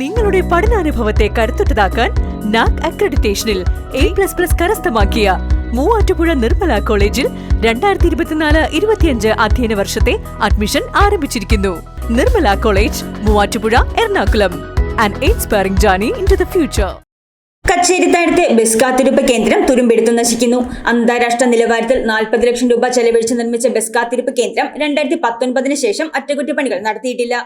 നിങ്ങളുടെ പഠനാനുഭവത്തെ കരുത്തുറ്റതാക്കാൻ നാക് അക്രഡിറ്റേഷനിൽ എ പ്ലസ് പ്ലസ് കരസ്ഥമാക്കിയ മൂവാറ്റുപുഴ നിർമ്മല കോളേജിൽ രണ്ടായിരത്തി ഇരുപത്തിനാല് ഇരുപത്തിയഞ്ച് അധ്യയന വർഷത്തെ അഡ്മിഷൻ ആരംഭിച്ചിരിക്കുന്നു. Nirmala college Muvattupuzha Ernakulam. And inspiring in to the future കച്ചേരിത്താഴത്തെ bus കാത്തിരിപ്പ് കേന്ദ്രം തുരുമ്പെടുത്തു നശിക്കുന്നു. അന്താരാഷ്ട്ര നിലവാരത്തിൽ നാൽപ്പത് ലക്ഷം രൂപ ചെലവഴിച്ച് നിർമ്മിച്ച ബസ് കാത്തിരിപ്പ് കേന്ദ്രം രണ്ടായിരത്തി പത്തൊൻപതിന് ശേഷം അറ്റകുറ്റപ്പണികൾ നടത്തിയിട്ടില്ല.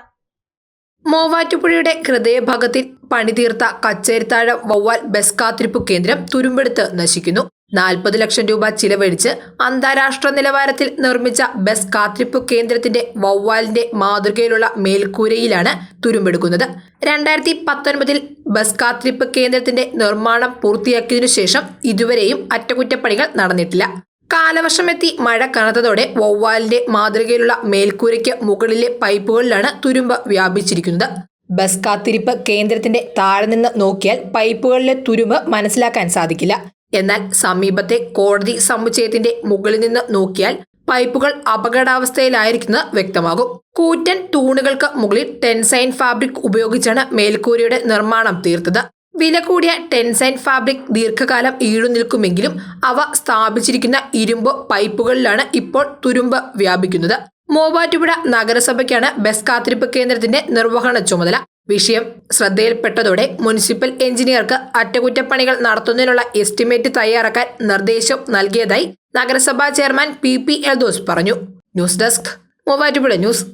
മൂവാറ്റുപുഴയുടെ ഹൃദയഭാഗത്തിൽ പണിതീർത്ത കച്ചേരിത്താഴം വവ്വാൽ ബസ് കാത്തിരിപ്പ് കേന്ദ്രം തുരുമ്പെടുത്ത് നശിക്കുന്നു. നാൽപ്പത് ലക്ഷം രൂപ ചിലവഴിച്ച് അന്താരാഷ്ട്ര നിലവാരത്തിൽ നിർമ്മിച്ച ബസ് കാത്തിരിപ്പ് കേന്ദ്രത്തിന്റെ വവ്വാലിന്റെ മാതൃകയിലുള്ള മേൽക്കൂരയിലാണ് തുരുമ്പെടുക്കുന്നത്. രണ്ടായിരത്തി പത്തൊൻപതിൽ ബസ് കാത്തിരിപ്പ് കേന്ദ്രത്തിന്റെ നിർമ്മാണം പൂർത്തിയാക്കിയതിനു ശേഷം ഇതുവരെയും അറ്റകുറ്റപ്പണികൾ നടന്നിട്ടില്ല. കാലവർഷമെത്തി മഴ കനത്തതോടെ വവ്വാലിന്റെ മാതൃകയിലുള്ള മേൽക്കൂരയ്ക്ക് മുകളിലെ പൈപ്പുകളിലാണ് തുരുമ്പ് വ്യാപിച്ചിരിക്കുന്നത്. ബസ് കാത്തിരിപ്പ് കേന്ദ്രത്തിന്റെ താഴെ നിന്ന് നോക്കിയാൽ പൈപ്പുകളിലെ തുരുമ്പ് മനസ്സിലാക്കാൻ സാധിക്കില്ല. എന്നാൽ സമീപത്തെ കോടതി സമുച്ചയത്തിന്റെ മുകളിൽ നിന്ന് നോക്കിയാൽ പൈപ്പുകൾ അപകടാവസ്ഥയിലായിരിക്കുന്നത് വ്യക്തമാകും. കൂറ്റൻ തൂണുകൾക്ക് മുകളിൽ ടെൻസൈൻ ഫാബ്രിക് ഉപയോഗിച്ചാണ് മേൽക്കൂരയുടെ നിർമ്മാണം തീർത്തത്. വില കൂടിയ ടെൻസൈൻ ഫാബ്രിക് ദീർഘകാലം ഈടുനിൽക്കുമെങ്കിലും അവ സ്ഥാപിച്ചിരിക്കുന്ന ഇരുമ്പ് പൈപ്പുകളിലാണ് ഇപ്പോൾ തുരുമ്പ് വ്യാപിക്കുന്നത്. മൂവാറ്റുപുഴ നഗരസഭയ്ക്കാണ് ബസ് കാത്തിരിപ്പ് കേന്ദ്രത്തിന്റെ നിർവഹണ ചുമതല. വിഷയം ശ്രദ്ധയിൽപ്പെട്ടതോടെ മുനിസിപ്പൽ എഞ്ചിനീയർക്ക് അറ്റകുറ്റപ്പണികൾ നടത്തുന്നതിനുള്ള എസ്റ്റിമേറ്റ് തയ്യാറാക്കാൻ നിർദ്ദേശം നൽകിയതായി നഗരസഭാ ചെയർമാൻ പി പി എൽദോസ് പറഞ്ഞു. News desk Muvattupuzha news.